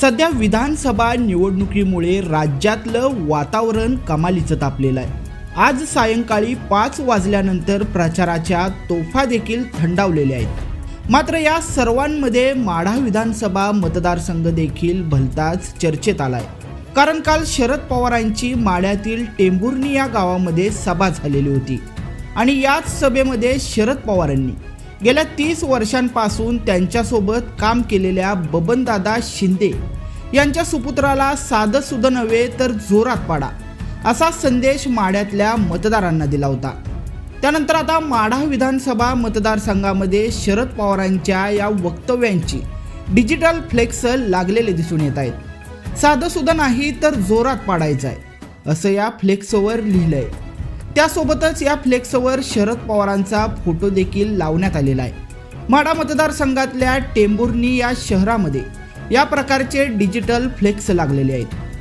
सध्या विधानसभा निवडणुकीमुळे राज्यातलं वातावरण कमालीचं तापलेलं आहे. आज सायंकाळी पाच वाजल्यानंतर प्रचाराच्या तोफा देखील थंडावलेल्या आहेत. मात्र या सर्वांमध्ये माढा विधानसभा मतदारसंघ देखील भलताच चर्चेत आलाय. कारण काल शरद पवारांची माढ्यातील टेंभुर्णी या गावामध्ये सभा झालेली होती. आणि याच सभेमध्ये शरद पवारांनी गेल्या तीस वर्षांपासून त्यांच्यासोबत काम केलेल्या बबनदादा शिंदे यांच्या सुपुत्राला साधं सुद्धा नव्हे तर जोरात पाडा असा संदेश माढ्यातल्या मतदारांना दिला होता. त्यानंतर आता माढा विधानसभा मतदारसंघामध्ये शरद पवारांच्या या वक्तव्यांची डिजिटल फ्लेक्स लागलेले दिसून येत आहेत. साधं सुद्धा नाही तर जोरात पाडायचं आहे असं या फ्लेक्सवर लिहिलंय. त्यासोबतच या फ्लेक्सवर शरद पवारांचा फोटो देखील लावण्यात आलेला आहे. म्हाडा मतदारसंघातल्या टेंबुर्नी या शहरामध्ये या प्रकारचे डिजिटल फ्लेक्स लागलेले आहेत.